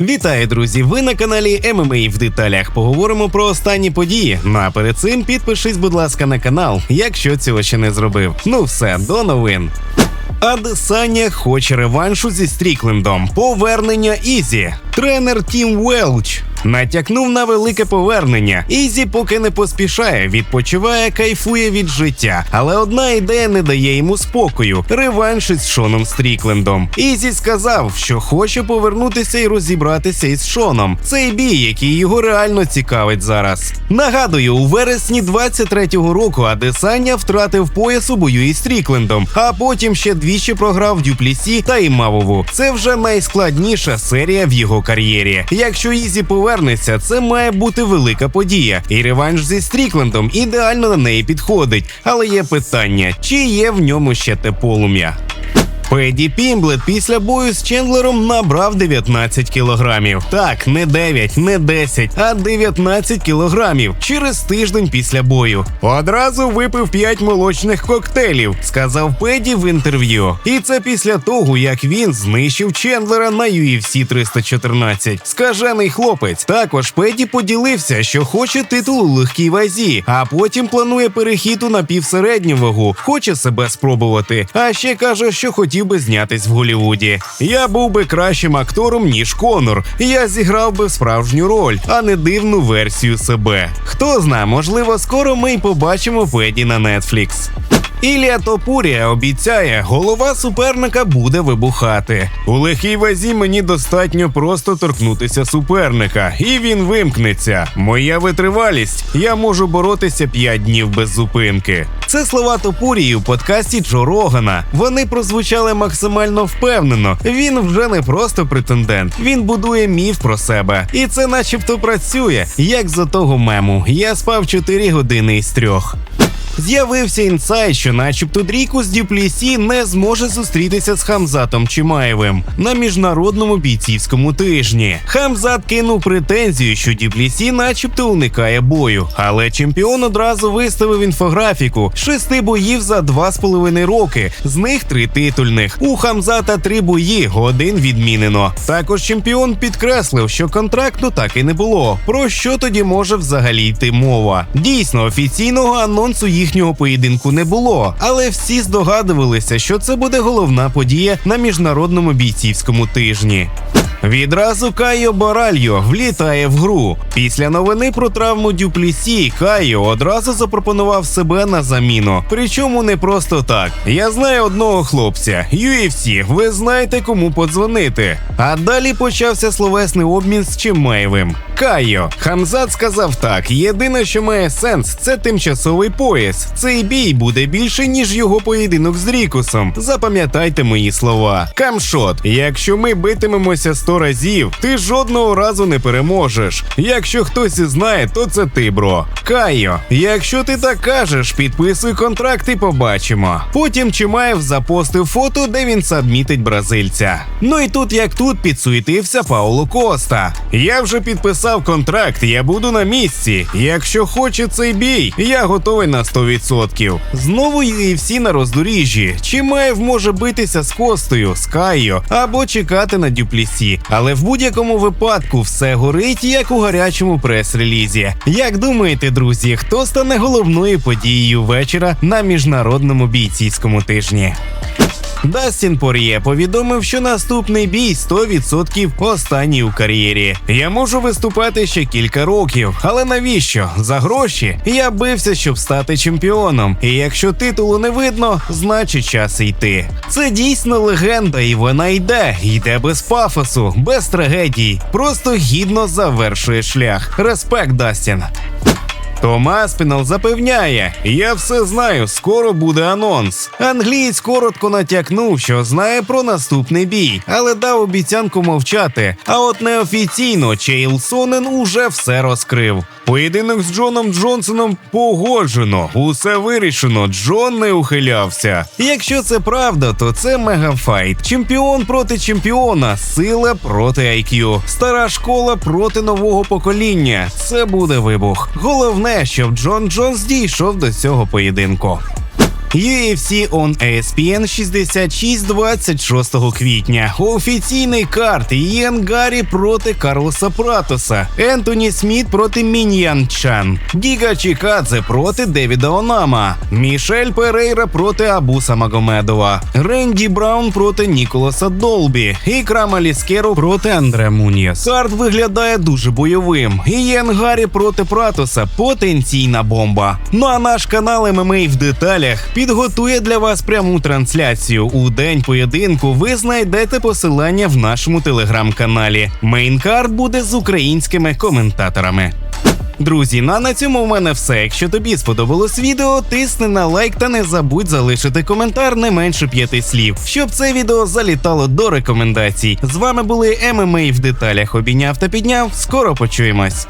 Вітаю, друзі! Ви на каналі ММА в деталях. Поговоримо про останні події. Ну а перед цим підпишись, будь ласка, на канал, якщо цього ще не зробив. Ну все, до новин. Адесаня хоче реваншу зі Стріклендом. Повернення Ізі. Тренер Тім Велч натякнув на велике повернення. Ізі поки не поспішає, відпочиває, кайфує від життя. Але одна ідея не дає йому спокою: реванш із Шоном Стріклендом. Ізі сказав, що хоче повернутися і розібратися із Шоном. Цей бій, який його реально цікавить зараз. Нагадую, у вересні 23-го року Адесаня втратив пояс у бою із Стріклендом, а потім ще двічі програв Дюплісі та Імавову. Це вже найскладніша серія в його кар'єрі. Якщо Ізі повернеться, це має бути велика подія. І реванш зі Стріклендом ідеально на неї підходить. Але є питання, чи є в ньому ще те полум'я. Педі Пімблет після бою з Чендлером набрав 19 кілограмів. Так, не 9, не 10, а 19 кілограмів через тиждень після бою. Одразу випив 5 молочних коктейлів, сказав Педі в інтерв'ю. І це після того, як він знищив Чендлера на UFC 314. Скажений хлопець. Також Педі поділився, що хоче титул у легкій вазі, а потім планує перехід у напівсередню вагу, хоче себе спробувати. А ще каже, що хотів би знятись в Голівуді. Я був би кращим актором, ніж Конор. Я зіграв би справжню роль, а не дивну версію себе. Хто знає, можливо, скоро ми й побачимо Педі на Netflix. Ілія Топурія обіцяє, голова суперника буде вибухати. У легкій вазі мені достатньо просто торкнутися суперника, і він вимкнеться. Моя витривалість. Я можу боротися 5 днів без зупинки. Це слова Топурії у подкасті Джо Рогана. Вони прозвучали максимально впевнено. Він вже не просто претендент, він будує міф про себе. І це, начебто, працює, як за того мему. Я спав 4 години із трьох. З'явився інсайт, що, начебто, Дрійку з Дюплісі не зможе зустрітися з Хамзатом Чимаєвим на міжнародному бійцівському тижні. Хамзат кинув претензію, що Дюплісі, начебто, уникає бою. Але чемпіон одразу виставив інфографіку шести боїв за два з половиною роки, з них три титульних. У Хамзата три бої, один відмінено. Також чемпіон підкреслив, що контракту так і не було. Про що тоді може взагалі йти мова? Дійсно, офіційного анонсу їхнього поєдинку не було, але всі здогадувалися, що це буде головна подія на міжнародному бійцівському тижні. Відразу Кайо Боральо влітає в гру. Після новини про травму Дюплісі Кайо одразу запропонував себе на заміну. Причому не просто так. Я знаю одного хлопця. UFC, ви знаєте, кому подзвонити. А далі почався словесний обмін з Чимаєвим. Кайо Хамзат сказав так: єдине, що має сенс, це тимчасовий пояс. Цей бій буде більше, ніж його поєдинок з Рікусом. Запам'ятайте мої слова. Камшот, якщо ми битимемося сто разів, ти жодного разу не переможеш. Якщо хтось і знає, то це ти, бро. Кайо, якщо ти так кажеш, підписуй контракт і побачимо. Потім Чимаєв запостив фото, де він садмітить бразильця. Ну і тут, як тут, підсуетився Пауло Коста. Я вже підписав контракт, я буду на місці. Якщо хоче цей бій, я готовий на 100%. Знову UFC на роздоріжжі. Чимаєв може битися з Костою, з Кайо або чекати на дюплісі. Але в будь-якому випадку все горить, як у гарячому прес-релізі. Як думаєте, друзі, хто стане головною подією вечора на міжнародному бійцівському тижні? Дастін Пор'є повідомив, що наступний бій 100% останній у кар'єрі. Я можу виступати ще кілька років, але навіщо? За гроші я бився, щоб стати чемпіоном. І якщо титулу не видно, значить час йти. Це дійсно легенда, і вона йде, йде без пафосу, без трагедій. Просто гідно завершує шлях. Респект, Дастін. Томас Пінал запевняє, я все знаю, скоро буде анонс. Англієць коротко натякнув, що знає про наступний бій, але дав обіцянку мовчати. А от неофіційно Чейл Сонен уже все розкрив. Поєдинок з Джоном Джонсоном погоджено, усе вирішено. Джон не ухилявся. Якщо це правда, то це мегафайт. Чемпіон проти чемпіона, сила проти IQ. Стара школа проти нового покоління. Це буде вибух. Головне, щоб Джон Джонс дійшов до цього поєдинку. UFC on ESPN 66 26 квітня. Офіційний карт Ієн Гаррі проти Карлоса Пратоса, Ентоні Сміт проти Мін'ян Чан, Гіга Чікадзе проти Девіда Онама, Мішель Перейра проти Абуса Магомедова, Ренді Браун проти Ніколаса Долбі і Крама Ліскеру проти Андре Муньєс. Карт виглядає дуже бойовим. Ієн Гаррі проти Пратоса потенційна бомба. Ну а наш канал ММА в деталях підготує для вас пряму трансляцію. У день поєдинку ви знайдете посилання в нашому телеграм-каналі. Мейнкарт буде з українськими коментаторами. Друзі, ну а на цьому в мене все. Якщо тобі сподобалось відео, тисни на лайк та не забудь залишити коментар не менше п'яти слів, щоб це відео залітало до рекомендацій. З вами були ММА в деталях. Обійняв та підняв. Скоро почуємось.